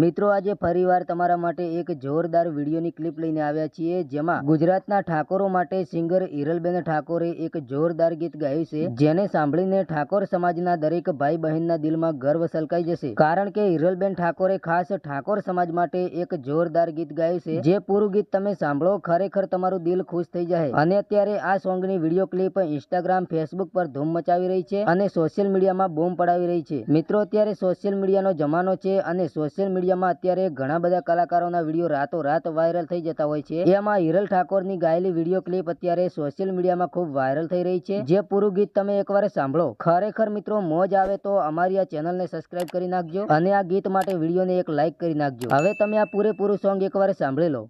મિત્રો, આજે ફરીવાર તમારા માટે એક જોરદાર વિડીયોની ક્લિપ લઈને આવ્યા છીએ, જેમાં ગુજરાતના ઠાકોરો માટે સિંગર હિરલબેન ઠાકોરે એક જોરદાર ગીત ગાયું છે, જેને સાંભળીને ઠાકોર સમાજના દરેક ભાઈ બહેનના દિલમાં ગર્વ સલકાઈ જશે. કારણ કે હિરલબેન ઠાકોરે ખાસ ઠાકોર સમાજ માટે એક જોરદાર ગીત ગાયું છે, જે પૂરું ગીત તમે સાંભળો, ખરેખર તમારું દિલ ખુશ થઈ જાય. અને અત્યારે આ સોંગની વીડિયો ક્લિપ ઇન્સ્ટાગ્રામ, ફેસબુક પર ધૂમ મચાવી રહી છે અને સોશિયલ મીડિયામાં બૂમ પડાવી રહી છે. મિત્રો, અત્યારે સોશિયલ મીડિયાનો જમાનો છે અને સોશિયલ મીડિયામાં અત્યારે ઘણા બધા કલાકારોના વીડિયો રાતો રાત વાયરલ થઈ જતા હોય છે. એમાં હિરલ ઠાકોરની ગાયેલી વીડિયો ક્લિપ અત્યારે સોશિયલ મીડિયામાં ખૂબ વાયરલ થઈ રહી છે. જે પૂરું ગીત તમે એકવાર સાંભળો. ખરેખર મિત્રો, મોજ આવે તો અમારી આ ચેનલને સબસ્ક્રાઇબ કરી નાખજો અને આ ગીત માટે વિડીયોને એક લાઇક કરી નાખજો. હવે તમે આ પૂરેપૂરું સોંગ એકવાર સાંભળી લો.